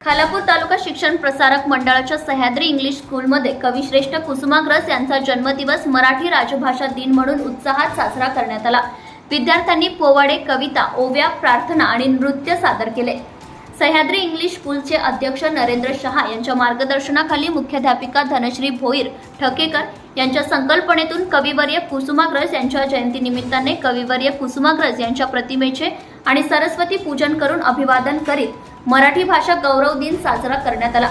खालापूर तालुका शिक्षण प्रसारक मंडळाच्या सह्याद्री इंग्लिश स्कूलमध्ये कविश्रेष्ठ कुसुमाग्रस यांचा जन्मदिवस मराठी राजभाषा दिन म्हणून उत्साहात साजरा करण्यात आला. विद्यार्थ्यांनी पोवाडे कविता ओव्या प्रार्थना आणि नृत्य सादर केले. सह्याद्री इंग्लिश स्कूलचे अध्यक्ष नरेंद्र शहा यांच्या मार्गदर्शनाखाली मुख्याध्यापिका धनश्री भोईर ठकेकर यांच्या संकल्पनेतून कविवर्य कुसुमाग्रज यांच्या जयंतीनिमित्ताने कविवर्य कुसुमाग्रज यांच्या प्रतिमेचे आणि सरस्वती पूजन करून अभिवादन करीत मराठी भाषा गौरव दिन साजरा करण्यात आला.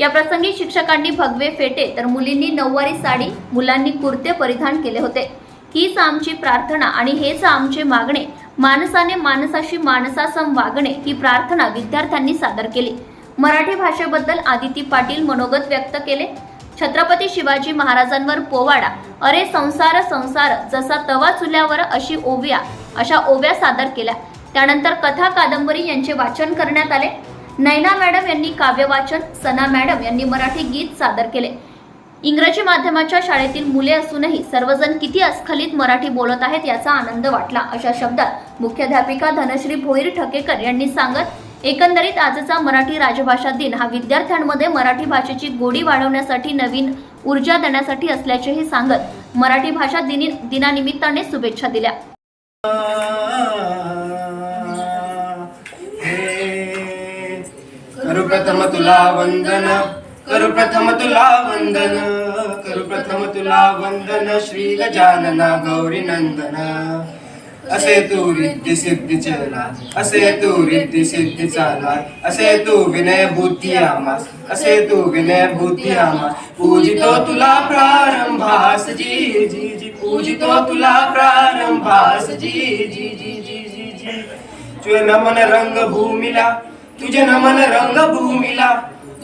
या प्रसंगी शिक्षकांनी भगवे फेटे तर मुलींनी नऊवारी साडी मुलांनी कुर्ते परिधान केले होते. हीच आमची प्रार्थना आणि हेच आमचे मागणे माणसाने माणसाशी माणसासम वागणे ही प्रार्थना विद्यार्थ्यांनी सादर केली. मराठी भाषेबद्दल आदिती पाटील मनोगत व्यक्त केले. छत्रपती शिवाजी महाराजांवर पोवाडा अरे संसार संसार जसा तवा चुल्यावर अशी ओव्या अशा ओव्या सादर केल्या. त्यानंतर कथा कादंबरी यांचे वाचन करण्यात आले. नैना मॅडम यांनी काव्यवाचन सना मॅडम यांनी मराठी गीत सादर केले. इंग्रजी माध्यमाच्या शाळेतील मुले असूनही सर्वजण किती अस्खलित मराठी बोलत आहेत याचा आनंद वाटला. अशा शब्दात मुख्याध्यापिका धनश्री भोईर ठकेकर यांनी सांगत एकंदरीत आजचा मराठी राजभाषा दिन हा विद्यार्थ्यांमध्ये मराठी भाषेची गोडी वाढवण्यासाठी नवीन ऊर्जा देण्यासाठी असल्याचेही सांगत मराठी भाषा दिनी दिनानिमित्ताने शुभेच्छा दिल्या. प्रथम तुला वंदना. करू प्रथम तुला वंदन करू प्रथम तुला वंदन श्री गजानना गौरी नंदन असे तू रिद्धी सिद्धी चला असे तू रिद्धी सिद्धी चाला असे तू विनय बुद्धी आमास असे तू विनय बुद्धी आमास पूजितो तुला प्रारंभास जी जी जी। पूजितो तुला प्रारंभास जी जी जी जी जी जी। तुझे नमन रंग भूमिला तुझे नमन रंग भूमिला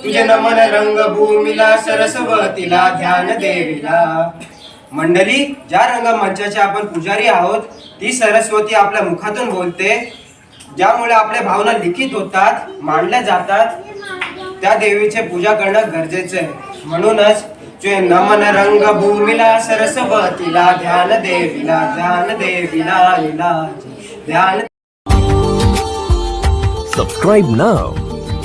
तुझे नमन रंग भूमीला सरस्वतीला ध्यान देवीला. मंडळी ज्या रंगमंचाचे आपण पुजारी आहोत ती सरस्वती आपल्या मुखातून बोलते. ज्यामुळे आपल्या भावना लिखित होतात मांडल्या जातात. त्या देवीचे पूजा करणं गरजेचं आहे. म्हणूनच तुझे नमन रंग भूमीला सरस्वतीला ध्यान देवीला ध्यान देवीला ध्यान Subscribe now